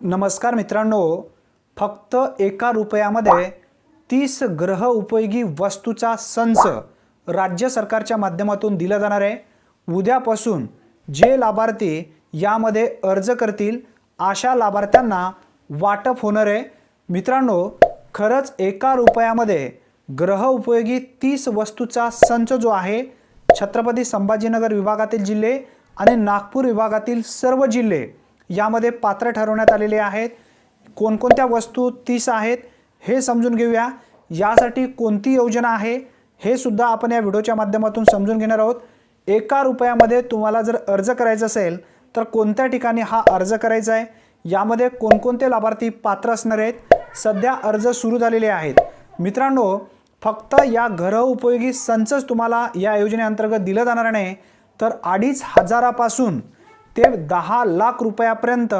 नमस्कार मित्रांनो फक्त एका रुपयामध्ये तीस ग्रह उपयोगी वस्तूचा संच राज्य सरकारच्या माध्यमातून दिला जाणार आहे. उद्यापासून जे लाभार्थी यामध्ये अर्ज करतील अशा लाभार्थ्यांना वाटप होणार आहे. मित्रांनो खरंच एका रुपयामध्ये ग्रह उपयोगी तीस वस्तूचा संच जो आहे छत्रपती संभाजीनगर विभागातील जिल्हे आणि नागपूर विभागातील सर्व जिल्हे यामध्ये पात्र ठरवण्यात आलेले आहेत. कोणकोणत्या वस्तू तीस आहेत हे समजून घेऊया. यासाठी कोणती योजना आहे हे सुद्धा आपण या व्हिडिओच्या माध्यमातून समजून घेणार आहोत. एका रुपयामध्ये तुम्हाला जर अर्ज करायचा असेल तर कोणत्या ठिकाणी हा अर्ज करायचा आहे? यामध्ये कोणकोणते लाभार्थी पात्र असणार आहेत? सध्या अर्ज सुरू झालेले आहेत. मित्रांनो फक्त या घर उपयोगी संचच तुम्हाला या योजनेअंतर्गत दिलं जाणार नाही तर अडीच हजारापासून ते दहा लाख रुपयापर्यंत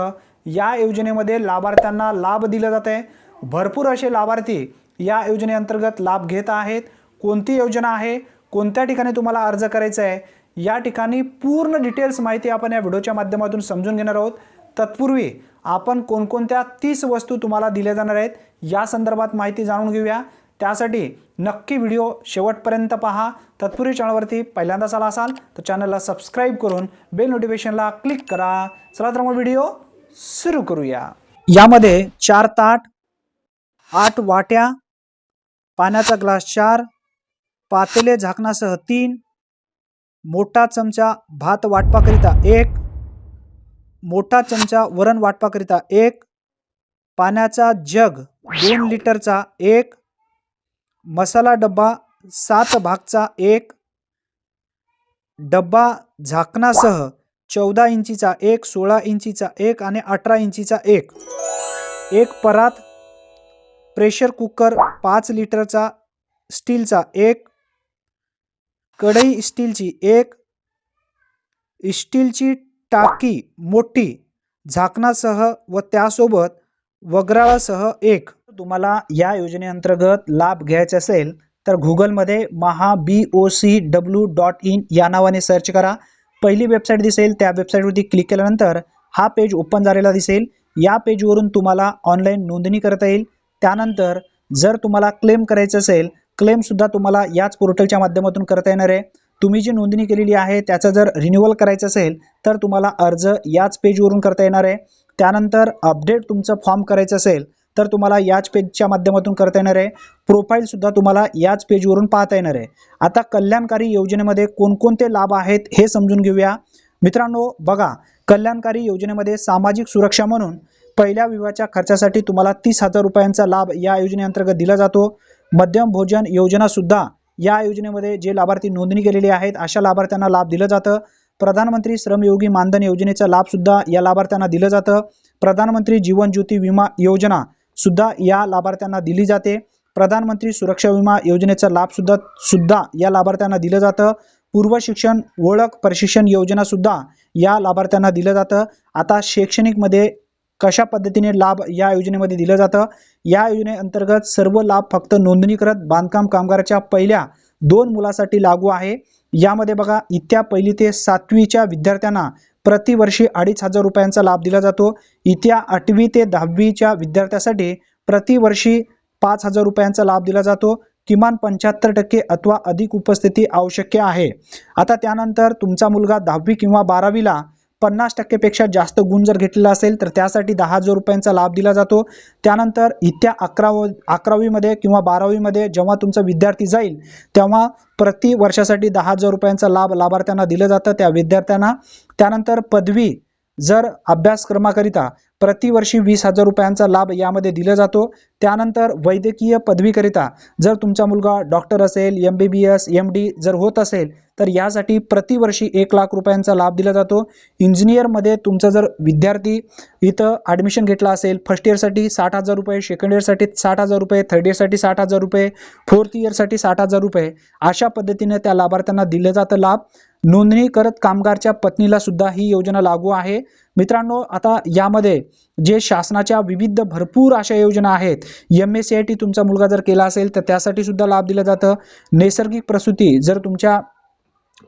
या योजनेमध्ये लाभार्थ्यांना लाभ दिला जात आहे. भरपूर असे लाभार्थी या योजनेअंतर्गत लाभ घेत आहेत. कोणती योजना आहे? कोणत्या ठिकाणी तुम्हाला अर्ज करायचा आहे? या ठिकाणी पूर्ण डिटेल्स माहिती आपण या व्हिडिओच्या माध्यमातून समजून घेणार आहोत. तत्पूर्वी आपण कोणकोणत्या तीस वस्तू तुम्हाला दिल्या जाणार आहेत या संदर्भात माहिती जाणून घेऊया. त्यासाठी नक्की व्हिडिओ शेवटपर्यंत पहा. तत्पूर्वी चॅनलवरती पहिल्यांदाच आला असाल तर चॅनलला सबस्क्राईब करून बेल नोटिफिकेशनला क्लिक करा. चला तर मग व्हिडिओ सुरू करूया. यामध्ये चार ताट आठ वाट्या पाण्याचा ग्लास चार पातेले झाकणासह तीन मोठा चमचा भात वाटपाकरिता एक मोठा चमचा वरण वाटपाकरिता एक पाण्याचा जग दोन लिटरचा एक मसाला डब्बा सात भागचा एक डब्बा झाकणासह चौदा इंचीचा एक सोळा इंचीचा एक आणि अठरा इंचीचा एक. एक परात प्रेशर कुकर पाच लिटरचा स्टीलचा एक कढई स्टीलची एक स्टीलची टाकी मोठी झाकणासह व त्यासोबत वगराळासह एक. तुम्हाला या योजनेअंतर्गत लाभ घ्यायचा असेल तर गुगलमध्ये Maha B O C W dot in या नावाने सर्च करा. पहिली वेबसाईट दिसेल त्या वेबसाईटवरती क्लिक केल्यानंतर हा पेज ओपन झालेला दिसेल. या पेजवरून तुम्हाला ऑनलाईन नोंदणी करता येईल. त्यानंतर जर तुम्हाला क्लेम करायचं असेल क्लेमसुद्धा तुम्हाला याच पोर्टलच्या माध्यमातून करता येणार आहे. तुम्ही जी नोंदणी केलेली आहे त्याचं जर रिन्युअल करायचं असेल तर तुम्हाला अर्ज याच पेजवरून करता येणार आहे. त्यानंतर अपडेट तुमचं फॉर्म करायचं असेल तर तुम्हाला याच पेजच्या माध्यमातून करता येणार आहे. प्रोफाईलसुद्धा तुम्हाला याच पेजवरून पाहता येणार आहे. आता कल्याणकारी योजनेमध्ये कोणकोणते लाभ आहेत हे समजून घेऊया. मित्रांनो बघा कल्याणकारी योजनेमध्ये सामाजिक सुरक्षा म्हणून पहिल्या विवाहाच्या खर्चासाठी तुम्हाला तीस हजार रुपयांचा लाभ या योजनेअंतर्गत दिला जातो. मध्यम भोजन योजनासुद्धा या योजनेमध्ये जे लाभार्थी नोंदणी केलेली आहेत अशा लाभार्थ्यांना लाभ दिलं जातं. प्रधानमंत्री श्रमयोगी मानधन योजनेचा लाभसुद्धा या लाभार्थ्यांना दिलं जातं. प्रधानमंत्री जीवन ज्योती विमा योजना सुद्धा या लाभार्थ्यांना दिली जाते. प्रधानमंत्री सुरक्षा विमा योजनेचा लाभसुद्धा सुद्धा या लाभार्थ्यांना दिलं जातं. पूर्व शिक्षण ओळख प्रशिक्षण योजनासुद्धा या लाभार्थ्यांना दिलं जातं. आता शैक्षणिकमध्ये कशा पद्धतीने लाभ या योजनेमध्ये दिलं जातं? या योजनेअंतर्गत सर्व लाभ फक्त नोंदणीकृत बांधकाम कामगाराच्या पहिल्या दोन मुलासाठी लागू आहे. यामध्ये बघा इत्या पहिली ते सातवीच्या विद्यार्थ्यांना प्रतिवर्षी अडीच हजार रुपयांचा लाभ दिला जातो. इत्या आठवी ते दहावीच्या विद्यार्थ्यासाठी प्रतिवर्षी पाच हजार रुपयांचा लाभ दिला जातो. किमान पंच्याहत्तर टक्के अथवा अधिक उपस्थिती आवश्यक आहे. आता त्यानंतर तुमचा मुलगा दहावी किंवा बारावीला पन्नास टक्केपेक्षा जास्त गुण जर घेतलेला असेल तर त्यासाठी दहा हजार रुपयांचा लाभ दिला जातो. त्यानंतर इत्या अकराव अकरावीमध्ये किंवा बारावीमध्ये जेव्हा तुमचा विद्यार्थी जाईल तेव्हा प्रति वर्षासाठी दहा हजार रुपयांचा लाभ लाभार्थ्यांना दिलं जातं त्या विद्यार्थ्यांना. त्यानंतर पदवी जर अभ्यासक्रमाकरिता प्रतिवर्षी वीस हजार रुपयांचा लाभ यामध्ये दिला जातो. त्यानंतर वैद्यकीय पदवीकरिता जर तुमचा मुलगा डॉक्टर असेल M B B S M D जर होत असेल तर यासाठी प्रतिवर्षी एक लाख रुपयांचा लाभ दिला जातो. इंजिनियरमध्ये तुमचा जर विद्यार्थी इथं ॲडमिशन घेतला असेल फर्स्ट इयरसाठी साठ हजार रुपये सेकंड इयरसाठी साठ हजार रुपये थर्ड इयरसाठी साठ हजार रुपये फोर्थ इयरसाठी साठ हजार रुपये अशा पद्धतीने त्या लाभार्थ्यांना दिलं जातं लाभ. नोंदणी करत कामगारच्या पत्नीला सुद्धा ही योजना लागू आहे. मित्रांनो आता यामध्ये जे शासनाच्या विविध भरपूर अशा योजना आहेत M S C I T तुमचा मुलगा जर केला असेल तर त्यासाठी सुद्धा लाभ दिलं जातं. नैसर्गिक प्रसूती जर तुमच्या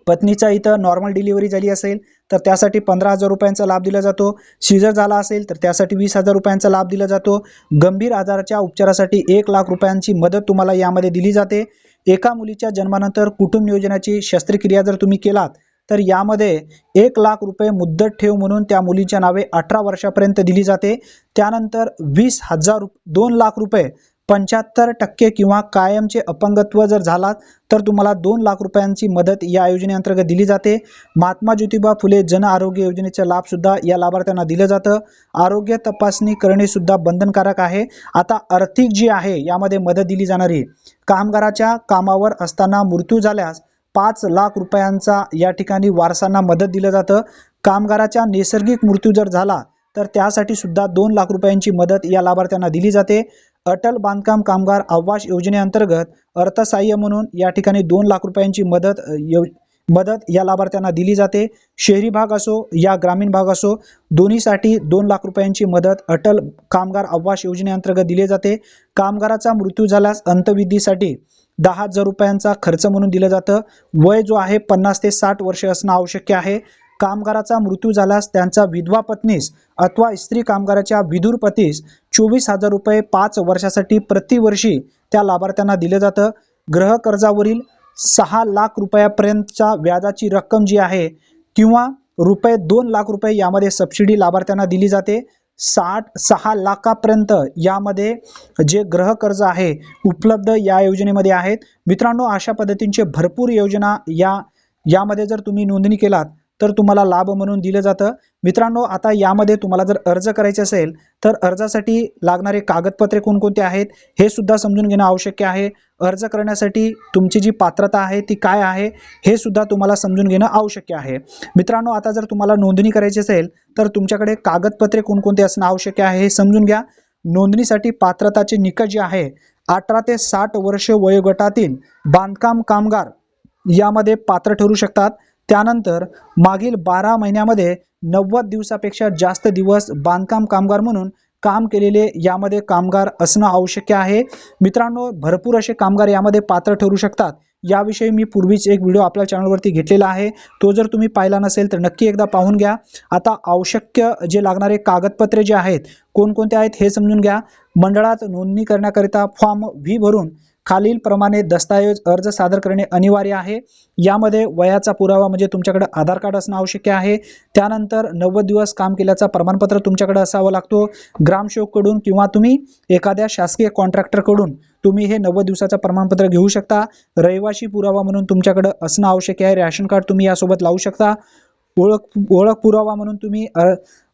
पत्नीचा इथं नॉर्मल डिलिव्हरी झाली असेल तर त्यासाठी पंधरा हजार रुपयांचा लाभ दिला जातो. सिजर झाला असेल तर त्यासाठी वीस हजार रुपयांचा लाभ दिला जातो. गंभीर आजाराच्या उपचारासाठी एक लाख रुपयांची मदत तुम्हाला यामध्ये दिली जाते. एका मुलीच्या जन्मानंतर कुटुंब नियोजनाची शस्त्रक्रिया जर तुम्ही केलात तर यामध्ये एक लाख रुपये मुद्दत ठेव म्हणून त्या मुलीच्या नावे अठरा वर्षापर्यंत दिली जाते. त्यानंतर वीस हजार दोन लाख रुपये पंच्याहत्तर टक्के किंवा कायमचे अपंगत्व जर झाला तर तुम्हाला दोन लाख रुपयांची मदत या योजनेअंतर्गत दिली जाते. महात्मा ज्योतिबा फुले जन आरोग्य योजनेचा लाभसुद्धा या लाभार्थ्यांना दिलं जातं. आरोग्य तपासणी करणेसुद्धा बंधनकारक आहे. आता आर्थिक जी आहे यामध्ये मदत दिली जाणारी कामगाराच्या कामावर असताना मृत्यू झाल्यास पाच लाख रुपयांचा या ठिकाणी वारसांना मदत दिलं जातं. कामगाराच्या नैसर्गिक मृत्यू जर झाला तर त्यासाठी सुद्धा दोन लाख रुपयांची मदत या लाभार्थ्यांना दिली जाते. अटल बांधकाम कामगार आवास योजनेअंतर्गत अर्थसहाय्य म्हणून या ठिकाणी दोन लाख रुपयांची मदत यो मदत या लाभार्थ्यांना दिली जाते. शहरी भाग असो या ग्रामीण भाग असो दोन्हीसाठी दोन लाख रुपयांची मदत अटल कामगार आवास योजनेअंतर्गत दिली जाते. कामगाराचा मृत्यू झाल्यास अंतविधीसाठी दहा हजार रुपयांचा खर्च म्हणून दिलं जातं. वय जो आहे पन्नास ते साठ वर्ष असणं आवश्यक आहे. कामगाराचा मृत्यू झाल्यास त्यांचा विधवा पत्नीस अथवा स्त्री कामगाराच्या विधुर पतीस चोवीस हजार रुपये पाच वर्षासाठी प्रतिवर्षी त्या लाभार्थ्यांना दिलं जातं. ग्रहकर्जावरील सहा लाख रुपयापर्यंतच्या व्याजाची रक्कम जी आहे किंवा रुपये दोन लाख रुपये यामध्ये सबसिडी लाभार्थ्यांना दिली जाते. साठ सहा लाखापर्यंत यामध्ये जे गृह कर्ज आहे उपलब्ध या योजनेमध्ये आहेत. मित्रांनो अशा पद्धतींचे भरपूर योजना या यामध्ये जर तुम्ही नोंदणी केलात तर तुम्हाला लाभ म्हणून दिलं जातं. मित्रांनो आता यामध्ये तुम्हाला जर अर्ज करायचे असेल तर अर्जासाठी लागणारे कागदपत्रे कोणकोणते आहेत हे सुद्धा समजून घेणं आवश्यक आहे. अर्ज करण्यासाठी तुमची जी पात्रता आहे ती काय आहे हे सुद्धा तुम्हाला समजून घेणं आवश्यक आहे. मित्रांनो आता जर तुम्हाला नोंदणी करायची असेल तर तुमच्याकडे कागदपत्रे कोणकोणते असणं आवश्यक आहे हे समजून घ्या. नोंदणीसाठी पात्रताचे निकष जे आहे अठरा ते साठ वर्ष वयोगटातील बांधकाम कामगार यामध्ये पात्र ठरू शकतात. त्यानंतर मागील बारा महिन्यामध्ये नव्वद दिवसापेक्षा जास्त दिवस बांधकाम कामगार म्हणून काम केलेले यामध्ये कामगार असणं आवश्यक आहे. मित्रांनो भरपूर असे कामगार यामध्ये पात्र ठरू शकतात. याविषयी मी पूर्वीच एक व्हिडिओ आपल्या चॅनलवरती घेतलेला आहे. तो जर तुम्ही पाहिला नसेल तर नक्की एकदा पाहून घ्या. आता आवश्यक जे लागणारे कागदपत्रे जे आहेत कोणकोणते आहेत हे समजून घ्या. मंडळात नोंदणी करण्याकरिता फॉर्म व्ही भरून खालीलप्रमाणे दस्तऐवज अर्ज सादर करणे अनिवार्य आहे. यामध्ये वयाचा पुरावा म्हणजे तुमच्याकडे आधार कार्ड असणं आवश्यक आहे. त्यानंतर नव्वद दिवस काम केल्याचा प्रमाणपत्र तुमच्याकडे असावं लागतो. ग्रामसेवककडून किंवा तुम्ही एखाद्या शासकीय कॉन्ट्रॅक्टरकडून तुम्ही हे नव्वद दिवसाचं प्रमाणपत्र घेऊ शकता. रहिवाशी पुरावा म्हणून तुमच्याकडे असणं आवश्यक आहे. रॅशन कार्ड तुम्ही यासोबत लावू शकता. ओळख ओळख पुरावा म्हणून तुम्ही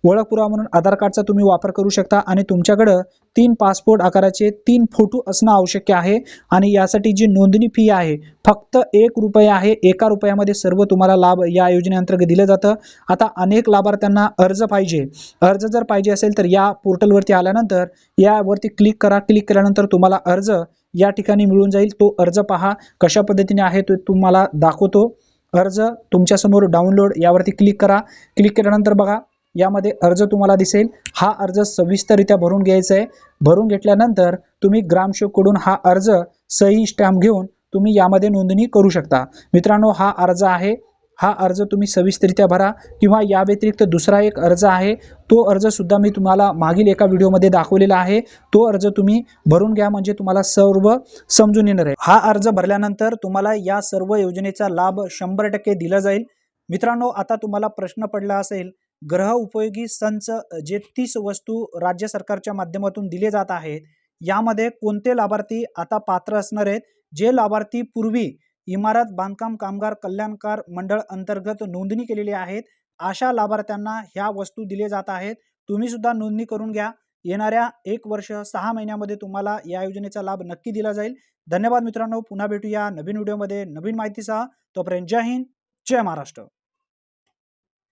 ओळख पुरावा म्हणून आधार कार्डचा तुम्ही वापर करू शकता आणि तुमच्याकडं तीन पासपोर्ट आकाराचे तीन फोटो असणं आवश्यक आहे आणि यासाठी जी नोंदणी फी आहे फक्त एक रुपये आहे एका रुपयामध्ये सर्व तुम्हाला लाभ या योजनेअंतर्गत दिलं जातं. आता अनेक लाभार्थ्यांना अर्ज पाहिजे. अर्ज जर पाहिजे असेल तर या पोर्टलवरती आल्यानंतर यावरती क्लिक करा. क्लिक केल्यानंतर तुम्हाला अर्ज या ठिकाणी मिळून जाईल. तो अर्ज पहा कशा पद्धतीने आहे तो तुम्हाला दाखवतो. अर्ज तुमच्यासमोर डाउनलोड यावरती क्लिक करा. क्लिक केल्यानंतर बघा यामध्ये अर्ज तुम्हाला दिसेल. हा अर्ज सविस्तररित्या भरून घ्यायचा आहे. भरून घेतल्यानंतर तुम्ही ग्रामसेवककडून हा अर्ज सही स्टॅम्प घेऊन तुम्ही यामध्ये नोंदणी करू शकता. मित्रांनो हा अर्ज आहे. हा अर्ज तुम्ही सविस्तरित्या भरा किंवा या व्यतिरिक्त दुसरा एक अर्ज आहे. तो अर्ज सुद्धा मी तुम्हाला मागील एका व्हिडिओमध्ये दाखवलेला आहे. तो अर्ज तुम्ही भरून घ्या म्हणजे तुम्हाला सर्व समजून येणार आहे. हा अर्ज भरल्यानंतर तुम्हाला या सर्व योजनेचा लाभ शंभर टक्के दिला जाईल. मित्रांनो आता तुम्हाला प्रश्न पडला असेल ग्रह उपयोगी संच जे तीस वस्तू राज्य सरकारच्या माध्यमातून दिले जात आहेत यामध्ये कोणते लाभार्थी आता पात्र असणार आहेत? जे लाभार्थी पूर्वी इमारत बांधकाम कामगार कल्याणकार मंडळ अंतर्गत नोंदणी केलेली आहेत अशा लाभार्थ्यांना ह्या वस्तू दिले जात आहेत. तुम्ही सुद्धा नोंदणी करून घ्या. येणाऱ्या एक वर्ष सहा महिन्यामध्ये तुम्हाला या योजनेचा लाभ नक्की दिला जाईल. धन्यवाद मित्रांनो. पुन्हा भेटूया नवीन व्हिडिओमध्ये. नवीन माहितीसह तोपर्यंत जय हिंद. जय महाराष्ट्र.